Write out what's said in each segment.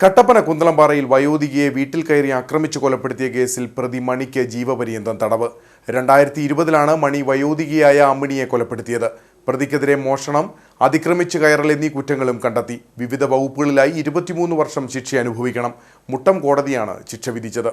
കട്ടപ്പന കുന്തളംപാറയിൽ വയോധികയെ വീട്ടിൽ കയറി ആക്രമിച്ചു കൊലപ്പെടുത്തിയ കേസിൽ പ്രതി മണിക്ക് ജീവപര്യന്തം തടവ്. രണ്ടായിരത്തി ഇരുപതിലാണ് മണി വയോധികയായ അമ്മിണിയെ കൊലപ്പെടുത്തിയത്. പ്രതിക്കെതിരെ മോഷണം അതിക്രമിച്ചു കയറൽ എന്നീ കുറ്റങ്ങളും കണ്ടെത്തി. വിവിധ വകുപ്പുകളിലായി ഇരുപത്തിമൂന്ന് വർഷം ശിക്ഷ അനുഭവിക്കണം. മുട്ടം കോടതിയാണ് ശിക്ഷ വിധിച്ചത്.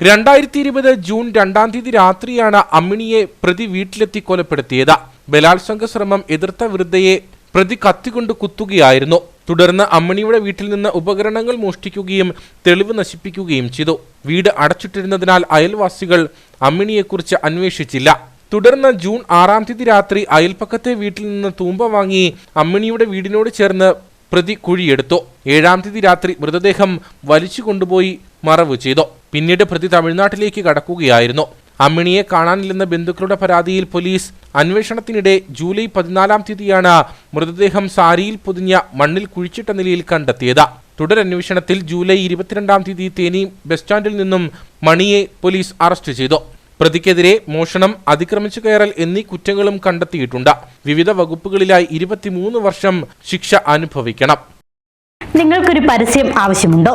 രണ്ടായിരത്തി ഇരുപത് ജൂൺ രണ്ടാം തീയതി രാത്രിയാണ് അമ്മിണിയെ പ്രതി വീട്ടിലെത്തി കൊലപ്പെടുത്തിയത്. ബലാത്സംഗ ശ്രമം എതിർത്ത വൃദ്ധയെ പ്രതി കത്തികൊണ്ട് കുത്തുകയായിരുന്നു. തുടർന്ന് അമ്മണിയുടെ വീട്ടിൽ നിന്ന് ഉപകരണങ്ങൾ മോഷ്ടിക്കുകയും തെളിവ് നശിപ്പിക്കുകയും ചെയ്തു. വീട് അടച്ചിട്ടിരുന്നതിനാൽ അയൽവാസികൾ അമ്മിണിയെക്കുറിച്ച് അന്വേഷിച്ചില്ല. തുടർന്ന് ജൂൺ ആറാം തീയതി രാത്രി അയൽപ്പക്കത്തെ വീട്ടിൽ നിന്ന് തൂമ്പ വാങ്ങി അമ്മിണിയുടെ വീടിനോട് ചേർന്ന് പ്രതി കുഴിയെടുത്തു. ഏഴാം തീയതി രാത്രി മൃതദേഹം വലിച്ചു കൊണ്ടുപോയി മറവ് ചെയ്തു. പിന്നീട് പ്രതി തമിഴ്നാട്ടിലേക്ക് കടക്കുകയായിരുന്നു. അമ്മിണിയെ കാണാനില്ലെന്ന ബന്ധുക്കളുടെ പരാതിയിൽ പോലീസ് അന്വേഷണത്തിനിടെ ജൂലൈ പതിനാലാം തീയതിയാണ് മൃതദേഹം സാരിയിൽ പൊതിഞ്ഞ മണ്ണിൽ കുഴിച്ചിട്ട നിലയിൽ കണ്ടെത്തിയത്. തുടരന്വേഷണത്തിൽ ജൂലൈ ഇരുപത്തിരണ്ടാം തീയതി തേനി ബസ് സ്റ്റാൻഡിൽ നിന്നും മണിയെ പോലീസ് അറസ്റ്റ് ചെയ്തു. പ്രതിക്കെതിരെ മോഷണം അതിക്രമിച്ചു കയറൽ എന്നീ കുറ്റങ്ങളും കണ്ടെത്തിയിട്ടുണ്ട്. വിവിധ വകുപ്പുകളിലായി ഇരുപത്തിമൂന്ന് വർഷം ശിക്ഷ അനുഭവിക്കണം. നിങ്ങൾക്കൊരു പരസ്യം ആവശ്യമുണ്ടോ?